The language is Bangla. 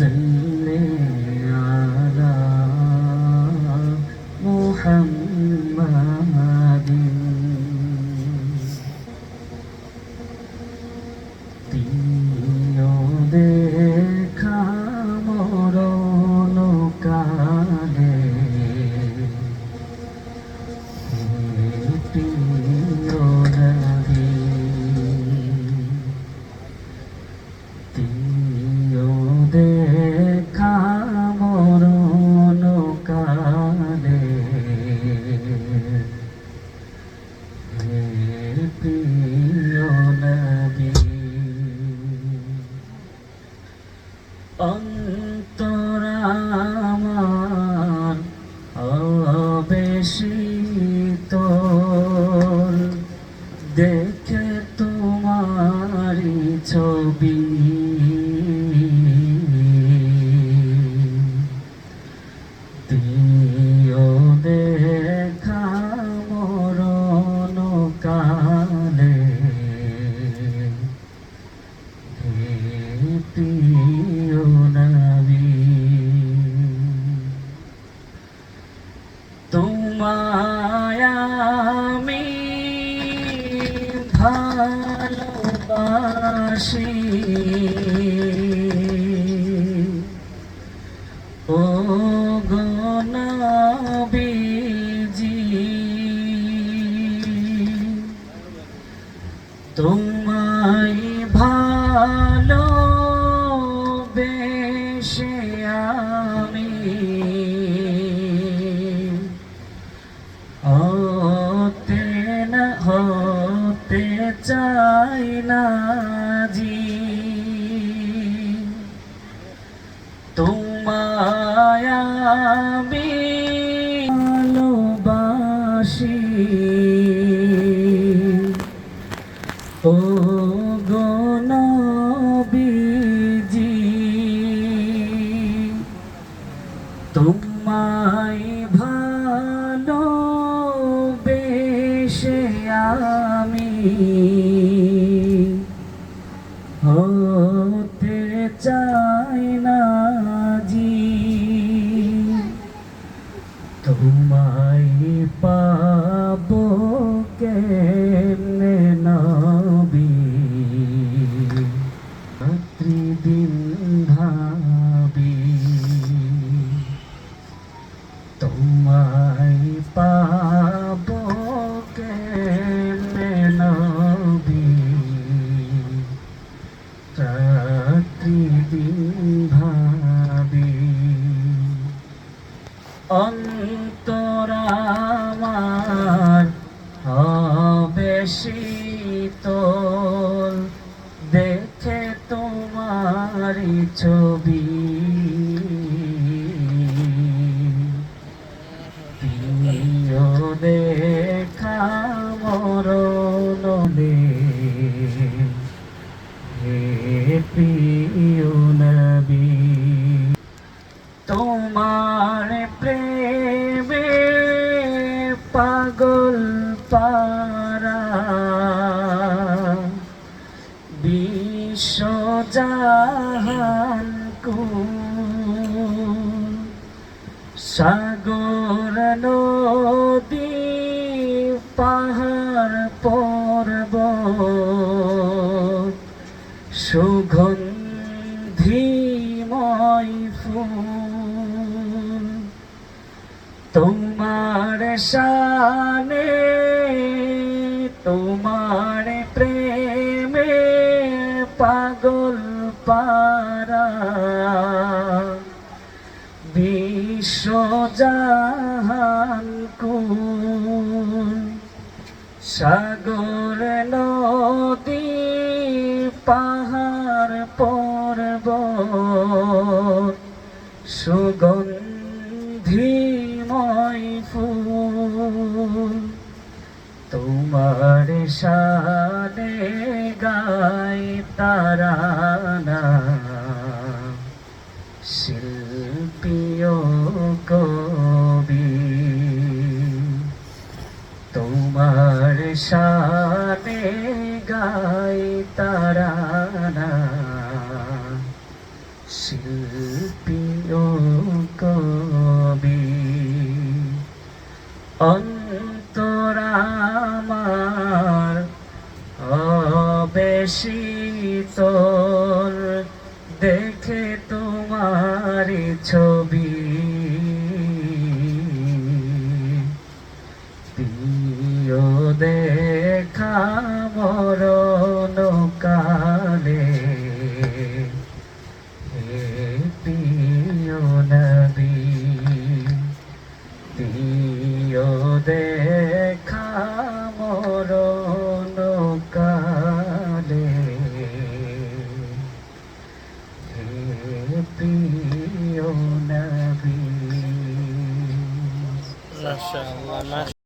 sin দেখে তোমার ছবি। দিও দেখা ভালোবাসি। ও গো নবীজি তোমায় আমি ভালোবাসি। ও গো পাবো কেমনে নবী রাত্রি হে প্রিয় নবী তোমার প্রেমে পাগল পারা বিশ্বজাহান সাগর নদী পাহাড় পর্বত সুগন্ধিময় ফুল। তোমার শানে তোমার প্রেমে পাগল পারা। বিশ্বজাহান কুল সাগর নদী পর্বত সুগন্ধিময় ফুল তোমার শানে গায় তারানা শিল্পীয় তোর দেখে তোমার ছবি। প্রিয় দেখা প্রিয় নবী মাশাআল্লাহ